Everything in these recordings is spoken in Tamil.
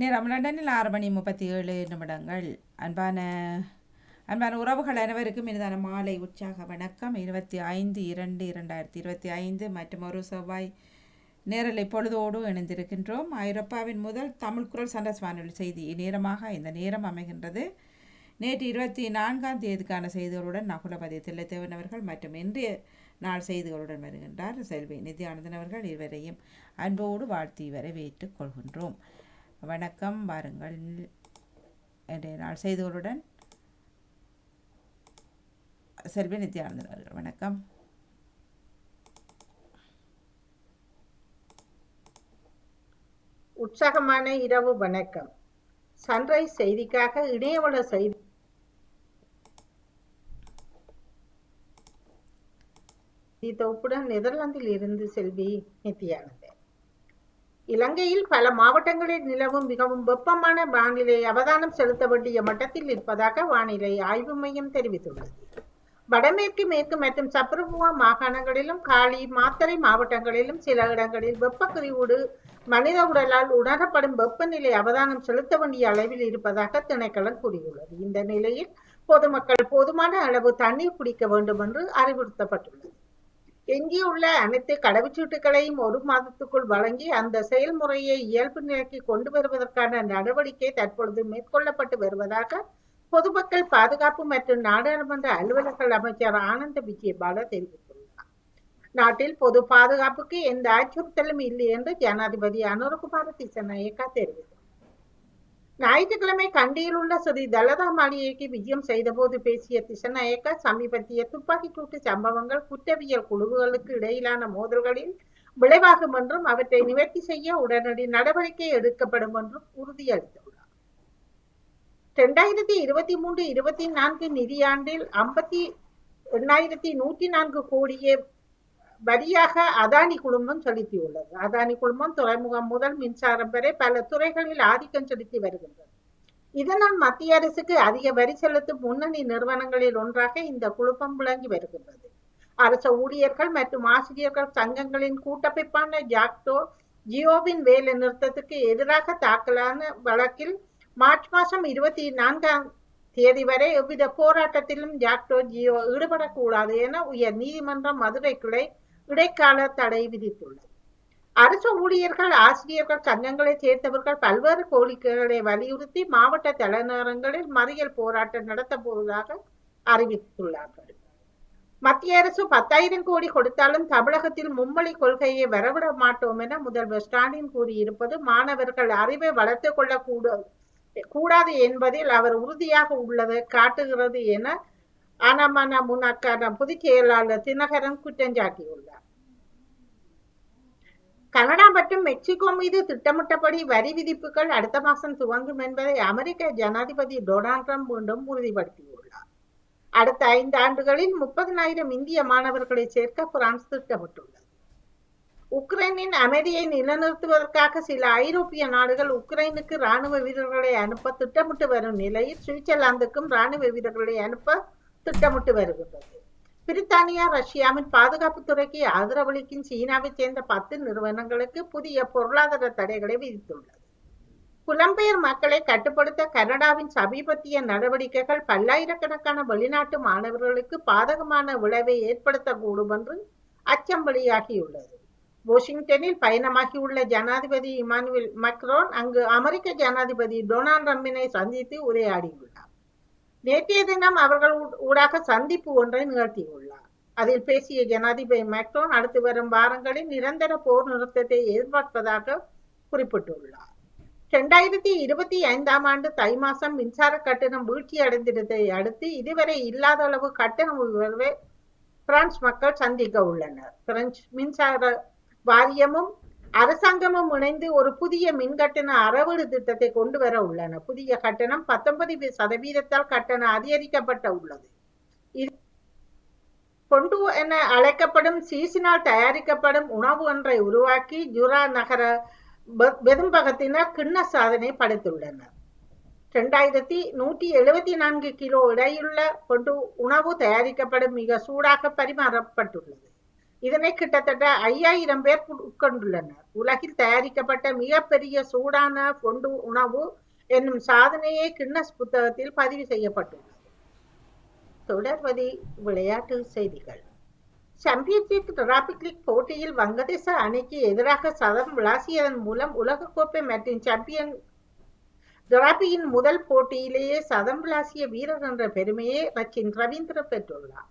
நேரம் லண்டனில் ஆறு மணி முப்பத்தி ஏழு நிமிடங்கள் அன்பான அன்பான உறவுகள் அனைவருக்கும் இனிதான மாலை உற்சாக வணக்கம் இருபத்தி ஐந்து இரண்டு இரண்டாயிரத்தி இருபத்தி ஐந்து மற்றும் ஒரு செவ்வாய் நேரலை பொழுதோடு இணைந்திருக்கின்றோம் ஐரோப்பாவின் முதல் தமிழ் குரல் சண்டஸ் வானொலி செய்தி நேரமாக இந்த நேரம் அமைகின்றது நேற்று இருபத்தி நான்காம் தேதிக்கான செய்திகளுடன் நகுலபதி தில்லைத்தேவன் அவர்கள் மற்றும் இன்றைய நாள் செய்திகளுடன் வருகின்றார் செல்வி நித்யானந்தன் அவர்கள் இருவரையும் அன்போடு வாழ்த்தி வரவேற்றுக் கொள்கின்றோம் வணக்கம் வாருங்கள். இன்றைய நாள் செய்திகளுடன் செல்வி நித்யானந்தன் அவர்கள் வணக்கம். உற்சாகமான இரவு வணக்கம். சன்ரைஸ் செய்திக்காக இணையவள செய்தி தொகுப்புடன் நெதர்லாந்தில் இருந்து செல்வி நித்யானந்தன். இலங்கையில் பல மாவட்டங்களில் நிலவும் மிகவும் வெப்பமான வானிலை அவதானம் செலுத்த வேண்டிய மட்டத்தில் இருப்பதாக வானிலை ஆய்வு மையம் தெரிவித்துள்ளது. வடமேற்கு மேற்கு மற்றும் சப்ரபுவா மாகாணங்களிலும் காலி மாத்தறை மாவட்டங்களிலும் சில இடங்களில் வெப்பக்குறிவூடு மனித உடலால் உணரப்படும் வெப்பநிலை அவதானம் செலுத்த வேண்டிய அளவில் இருப்பதாக திணைக்களம் கூறியுள்ளது. இந்த நிலையில் பொதுமக்கள் போதுமான அளவு தண்ணீர் குடிக்க வேண்டும் என்று அறிவுறுத்தப்பட்டுள்ளது. எஞ்சியுள்ள அனைத்து கடவுச்சீட்டுகளையும் ஒரு மாதத்துக்குள் வழங்கி அந்த செயல்முறையை இயல்பு நிலைக்கு கொண்டு வருவதற்கான நடவடிக்கை தற்பொழுது மேற்கொள்ளப்பட்டு வருவதாக பொதுமக்கள் பாதுகாப்பு மற்றும் நாடாளுமன்ற அலுவலர்கள் அமைச்சர் ஆனந்த விஜயபால தெரிவித்துள்ளார். நாட்டில் பொது பாதுகாப்புக்கு எந்த அச்சுறுத்தலும் இல்லை என்று ஜனாதிபதி அனுரகுமார திசநாயக்கா தெரிவித்தார். ஞாயிற்றுக்கிழமை கண்டியில் உள்ள ஸ்ரீ தலதா மாளிகைக்கு விஜயம் செய்தபோது பேசிய திசநாயக்க சமீபத்திய துப்பாக்கிச்சூட்டு சம்பவங்கள் குற்றவியல் குழுவுகளுக்கு இடையிலான மோதல்களில் விளைவாகும் என்றும் அவற்றை நிவர்த்தி செய்ய உடனடி நடவடிக்கை எடுக்கப்படும் என்றும் உறுதியளித்துள்ளார். இரண்டாயிரத்தி இருபத்தி மூன்று இருபத்தி நான்கு நிதியாண்டில் ஐம்பத்தி எண்ணாயிரத்தி நூற்றி நான்கு கோடியே வரியாக அதானி குழுமம் செலுத்தியுள்ளது அதானி குழுமம் துறைமுகம் முதல் மின்சாரம் வரை பல துறைகளில் ஆதிக்கம் செலுத்தி வருகின்றது. இதனால் மத்திய அரசுக்கு அதிக வரி செலுத்தும் முன்னணி நிறுவனங்களில் ஒன்றாக இந்த குழுப்பம் விளங்கி வருகின்றது. அரசு ஊழியர்கள் மற்றும் ஆசிரியர்கள் சங்கங்களின் கூட்டமைப்பான ஜாக்டோ ஜியோவின் வேலை நிறுத்தத்துக்கு எதிராக தாக்கலான வழக்கில் மார்ச் மாதம் இருபத்தி நான்காம் தேதி வரை எவ்வித போராட்டத்திலும் ஜாக்டோ ஜியோ ஈடுபடக்கூடாது என உயர் நீதிமன்றம் மதுரை கிளை இடைக்கால தடை விதித்துள்ளது. அரசு ஊழியர்கள் ஆசிரியர்கள் சங்கங்களை சேர்த்தவர்கள் பல்வேறு கோரிக்கைகளை வலியுறுத்தி மாவட்ட தலைநகரங்களில் மறியல் போராட்டம் நடத்த போவதாக அறிவித்துள்ளார்கள். மத்திய அரசு பத்தாயிரம் கோடி கொடுத்தாலும் தமிழகத்தில் மும்மொழி கொள்கையை வரவிட மாட்டோம் என முதல்வர் ஸ்டாலின் கூறியிருப்பது மாணவர்கள் அறிவை வளர்த்துக் கொள்ள கூடாது என்பதில் அவர் உறுதியாக உள்ளதை காட்டுகிறது என அனமன முன்னாக்கான பொதுச் செயலாளர் தினகரன் குற்றஞ்சாட்டியுள்ளார் கனடா மற்றும் மெக்சிகோ மீது திட்டமிட்டபடி வரி விதிப்புகள் அடுத்த மாதம் துவங்கும் என்பதை அமெரிக்க ஜனாதிபதி டொனால்ட் ட்ரம்ப் மீண்டும் உறுதிப்படுத்தியுள்ளார் அடுத்த ஐந்து ஆண்டுகளில் முப்பதினாயிரம் இந்திய மாணவர்களை சேர்க்க பிரான்ஸ் திட்டமிட்டுள்ளது உக்ரைனின் அமைதியை நிலைநிறுத்துவதற்காக சில ஐரோப்பிய நாடுகள் உக்ரைனுக்கு ராணுவ வீரர்களை அனுப்ப திட்டமிட்டு வரும் நிலையில் சுவிட்சர்லாந்துக்கும் ராணுவ வீரர்களை அனுப்ப திட்டமிட்டு வருகின்றது. பிரித்தானியா ரஷ்யாவின் பாதுகாப்பு துறைக்கு ஆதரவளிக்கும் சீனாவைச் சேர்ந்த பத்து நிறுவனங்களுக்கு புதிய பொருளாதார தடைகளை விதித்துள்ளது. புலம்பெயர் மக்களை கட்டுப்படுத்த கனடாவின் சமீபத்திய நடவடிக்கைகள் பல்லாயிரக்கணக்கான வெளிநாட்டு மாணவர்களுக்கு பாதகமான விளைவை ஏற்படுத்தக்கூடும் என்று அச்சம் வெளியாகியுள்ளது. வாஷிங்டனில் பயணமாகியுள்ள ஜனாதிபதி இமானுவேல் மக்ரோன் அங்கு அமெரிக்க ஜனாதிபதி டொனால்ட் ட்ரம்பினை சந்தித்து உரையாடியுள்ளார். நேற்றைய தினம் அவர்கள் ஊடாக சந்திப்பு ஒன்றை நிகழ்த்தியுள்ளார். அதில் பேசிய ஜனாதிபதி மேக்ரோன் அடுத்து வரும் வாரங்களில் நிரந்தர போர் நிறுத்தத்தை எதிர்பார்ப்பதாக குறிப்பிட்டுள்ளார். இரண்டாயிரத்தி இருபத்தி ஐந்தாம் ஆண்டு தை மாசம் மின்சார கட்டணம் வீழ்ச்சி அடைந்திருந்ததை அடுத்து இதுவரை இல்லாத அளவு கட்டண உயர்வை பிரான்ஸ் மக்கள் சந்திக்க உள்ளனர். பிரெஞ்சு மின்சார வாரியமும் அரசாங்கமும் இணைந்து ஒரு புதிய மின்கட்டண அறவீடு திட்டத்தை கொண்டு வர உள்ளன. புதிய கட்டணம் பத்தொன்பது சதவீதத்தால் கட்டணம் அதிகரிக்கப்பட்ட உள்ளது. கொண்டு என அழைக்கப்படும் சீசினால் தயாரிக்கப்படும் உணவு ஒன்றை உருவாக்கி ஜுரா நகர வெதும்பகத்தினர் கிண்ண சாதனை படைத்துள்ளனர். இரண்டாயிரத்தி நூற்றி எழுபத்தி நான்கு கிலோ இடையுள்ள கொண்டு உணவு தயாரிக்கப்படும் மிக சூடாக பரிமாறப்பட்டுள்ளது. இதனை கிட்டத்தட்ட ஐயாயிரம் பேர் உட்கொண்டுள்ளனர். உலகில் தயாரிக்கப்பட்ட மிகப்பெரிய சூடான பொண்டு உணவு என்னும் சாதனையே கின்னஸ் புத்தகத்தில் பதிவு செய்யப்பட்டுள்ளது. தொடர்வதி விளையாட்டு செய்திகள். சாம்பியன்ஷிப் டிராபிக் லீக் போட்டியில் வங்கதேச அணிக்கு எதிராக சதம் விளாசியதன் மூலம் உலகக்கோப்பை மற்றும் சாம்பியன் டிராபியின் முதல் போட்டியிலேயே சதம் விளாசிய வீரர் என்ற பெருமையை ரச்சின் ரவீந்திர பெற்றுள்ளார்.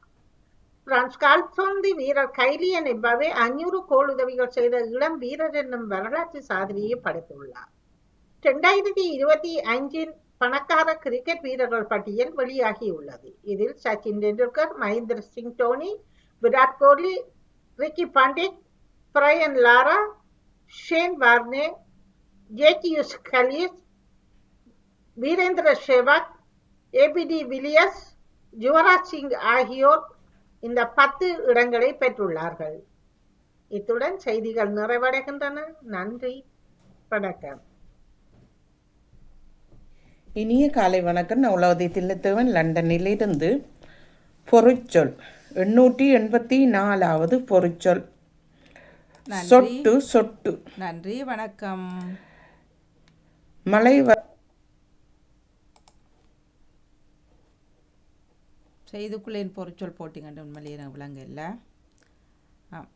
பிரான்ஸ் கால்பந்து வீரர் கைலியன் என்பவை அஞ்சூறு கோல் உதவிகள் செய்த இளம் வீரர் என்னும் வரலாற்று சாதனையை படைத்துள்ளார். இரண்டாயிரத்தி இருபத்தி ஐந்தின் பணக்கார கிரிக்கெட் வீரர்கள் பட்டியல் வெளியாகியுள்ளது. இதில் Sachin Tendulkar Mahendra Singh Dhoni Virat Kohli Ricky Ponting Brian Lara Shane Warne Jacques Kallis Virender Sehwag AB de Villiers Yuvraj Singh ஆகியோர் இந்த பத்து இடங்களை பெற்றுள்ளார்கள். இத்துடன் செய்திகள் நிறைவடைகின்றன. நன்றி. வணக்கம். இனிய காலை வணக்கம். நான் உலகத்தை தில்லத்தவன். லண்டனிலிருந்து பொருட்சொல். எண்ணூற்றி எண்பத்தி நாலாவது பொருட்சொல். நன்றி. சொட்டு சொட்டு. நன்றி. வணக்கம். மழை வ- செய்திக்குள்ளேன் பொருட்சொல் போட்டிங்கண்டு உண்மையிலேயே எனக்கு விளங்க இல்லை ஆ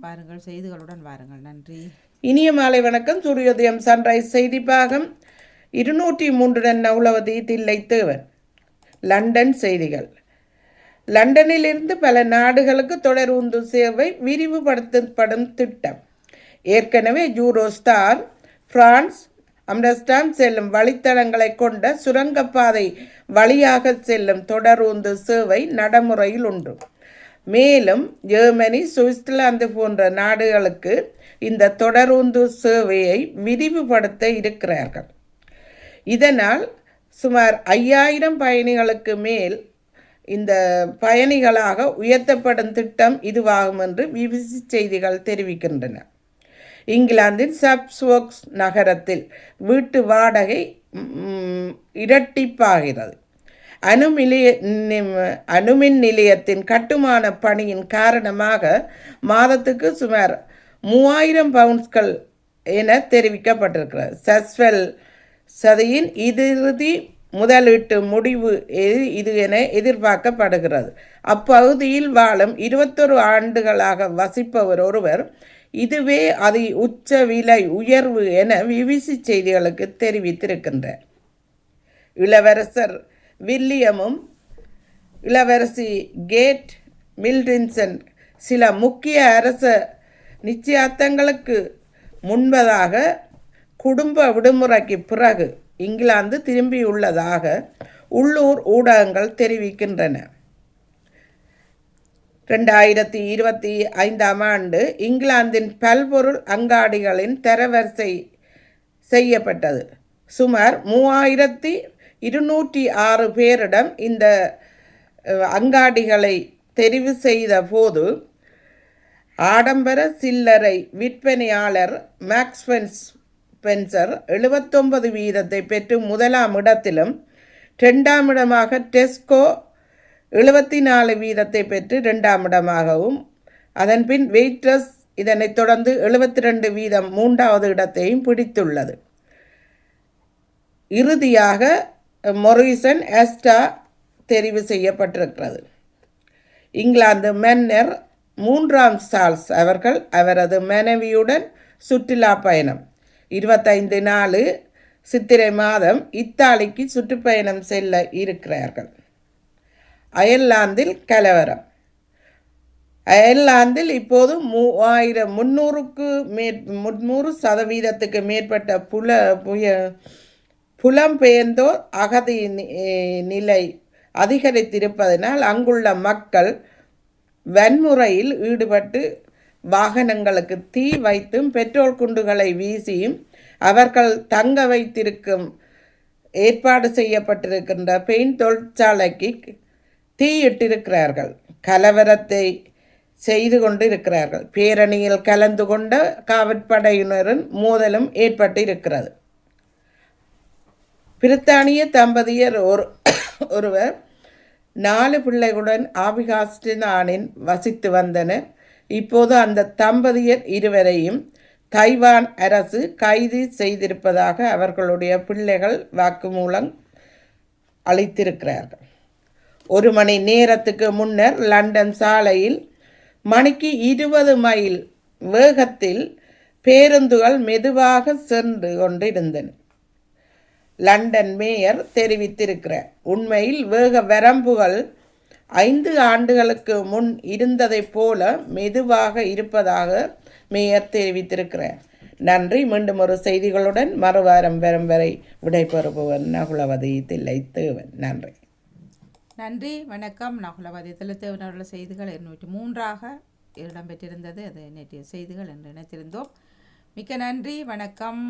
வாருங்கள் செய்திகளுடன் வாருங்கள். நன்றி. இனிய மாலை வணக்கம். சூரியோதயம் சன்ரைஸ் செய்தி பாகம் இருநூற்றி மூன்றுடன் நவுலவதி தில்லைத்தேவன் லண்டன் செய்திகள். லண்டனிலிருந்து பல நாடுகளுக்கு தொடர் உந்து சேவை விரிவுபடுத்தப்படும் திட்டம். ஏற்கனவே ஜூரோ ஸ்டார் பிரான்ஸ் அம்டர்ஸ்டாம் செல்லும் வழித்தடங்களை கொண்ட சுரங்கப்பாதை வழியாக செல்லும் தொடரூந்து சேவை நடைமுறையில் உண்டு. மேலும் ஜெர்மனி சுவிட்சர்லாந்து போன்ற நாடுகளுக்கு இந்த தொடரூந்து சேவையை விரிவுபடுத்த இருக்கிறார்கள். இதனால் சுமார் ஐயாயிரம் பயணிகளுக்கு மேல் இந்த பயணிகளாக உயர்த்தப்படும் திட்டம் இதுவாகும் என்று பிபிசி செய்திகள் தெரிவிக்கின்றன. இங்கிலாந்தின் சப்ஸ்வோக்ஸ் நகரத்தில் வீட்டு வாடகை இரட்டிப்பாகிறது. அணுமிலைய அணுமின் நிலையத்தின் கட்டுமான பணியின் காரணமாக மாதத்துக்கு சுமார் மூவாயிரம் பவுண்ட்ஸ்கள் என தெரிவிக்கப்பட்டிருக்கிறது. சஸ்வெல் சதியின் இறுதி முதலீட்டு முடிவு எ- இது என எதிர்பார்க்கப்படுகிறது. அப்பகுதியில் வாழும் இருபத்தொரு ஆண்டுகளாக வசிப்பவர் ஒருவர் இதுவே அதை உச்ச விலை உயர்வு என விபிசி செய்திகளுக்கு தெரிவித்திருக்கின்றார் இளவரசர் வில்லியமும் இளவரசி கேட் மில்டின்சன் சில முக்கிய அரச நிச்சயார்த்தங்களுக்கு முன்பதாக குடும்ப விடுமுறைக்கு பிறகு இங்கிலாந்து திரும்பியுள்ளதாக உள்ளூர் ஊடகங்கள் தெரிவிக்கின்றன. ரெண்டாயிரத்தி இருபத்தி ஐந்தாம் ஆண்டு இங்கிலாந்தின் பல்பொருள் அங்காடிகளின் தரவரிசை செய்யப்பட்டது. சுமார் மூவாயிரத்தி இருநூற்றி ஆறு பேரிடம் இந்த அங்காடிகளை தெரிவு செய்த போது ஆடம்பர சில்லறை விற்பனையாளர் மேக்ஸ்பென்ஸ் பென்சர் எழுபத்தொன்பது வீதத்தை பெற்று முதலாம் இடத்திலும் ரெண்டாம் இடமாக டெஸ்கோ எழுபத்தி நாலு வீதத்தை பெற்று ரெண்டாம் இடமாகவும் அதன்பின் வெயிட்ரஸ் இதனைத் தொடர்ந்து எழுபத்தி ரெண்டு வீதம் மூன்றாவது இடத்தையும் பிடித்துள்ளது. இறுதியாக மொரிசன் எஸ்டா தெரிவு செய்யப்பட்டிருக்கிறது. இங்கிலாந்து மன்னர் மூன்றாம் சார்ல்ஸ் அவர்கள் அவரது மனைவியுடன் சுற்றுலா பயணம். இருபத்தைந்து நாலு சித்திரை மாதம் இத்தாலிக்கு சுற்றுப்பயணம் செல்ல இருக்கிறார்கள். அயர்லாந்தில் கலவரம். அயர்லாந்தில் இப்போது மூவாயிரம் முந்நூறுக்கு மே முந்நூறு சதவீதத்துக்கு மேற்பட்ட புல புய புலம்பெயர்ந்தோர் அகதி நி- நிலை அதிகரித்திருப்பதனால் அங்குள்ள மக்கள் வன்முறையில் ஈடுபட்டு வாகனங்களுக்கு தீ வைத்தும் பெட்ரோல் குண்டுகளை வீசியும் அவர்கள் தங்க வைத்திருக்கும் ஏற்பாடு செய்யப்பட்டிருக்கின்ற பெயிண்ட் தொழிற்சாலைக்கு தீயிட்டிருக்கிறார்கள். கலவரத்தை செய்து கொண்டு இருக்கிறார்கள் பேரணியில் கலந்து கொண்ட காவற்படையினரின் மோதலும் ஏற்பட்டு இருக்கிறது பிரித்தானிய தம்பதியர் ஒரு ஒருவர் நாலு பிள்ளைகளுடன் ஆபிகாஸ்டினானின் வசித்து வந்தனர். இப்போது அந்த தம்பதியர் இருவரையும் தைவான் அரசு கைது செய்திருப்பதாக அவர்களுடைய பிள்ளைகள் வாக்குமூலம் அளித்திருக்கிறார்கள். ஒரு மணி நேரத்துக்கு முன்னர் லண்டன் சாலையில் மணிக்கு இருபது மைல் வேகத்தில் பேருந்துகள் மெதுவாக சென்று கொண்டிருந்தன. லண்டன் மேயர் தெரிவித்திருக்கிறார் உண்மையில் வேக வரம்புகள் ஐந்து ஆண்டுகளுக்கு முன் இருந்ததைப் போல மெதுவாக இருப்பதாக மேயர் தெரிவித்திருக்கிறார். நன்றி. மீண்டும் ஒரு செய்திகளுடன் மறுவாரம் வரும் வரை விடைபெறுபவன் நகுலவதி தில்லை தேவன் நன்றி. நன்றி வணக்கம். நகுலவாதி தெளித்தேவன் செய்திகள் இருநூற்றி மூன்றாக இடம்பெற்றிருந்தது. அது நேற்றைய செய்திகள் என்று நினைத்திருந்தோம். மிக்க நன்றி வணக்கம்.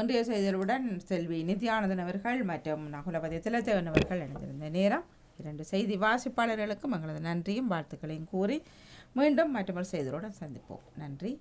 ஒன்றிய செய்திகளுடன் செல்வி நித்யானந்தன் அவர்கள் மற்றும் நகுலபதி திலத்தேவன் அவர்கள் இணைந்திருந்த நேரம் இரண்டு செய்தி வாசிப்பாளர்களுக்கும் எங்களது நன்றியும் வாழ்த்துக்களையும் கூறி மீண்டும் மற்றொரு செய்திகளுடன் சந்திப்போம். நன்றி.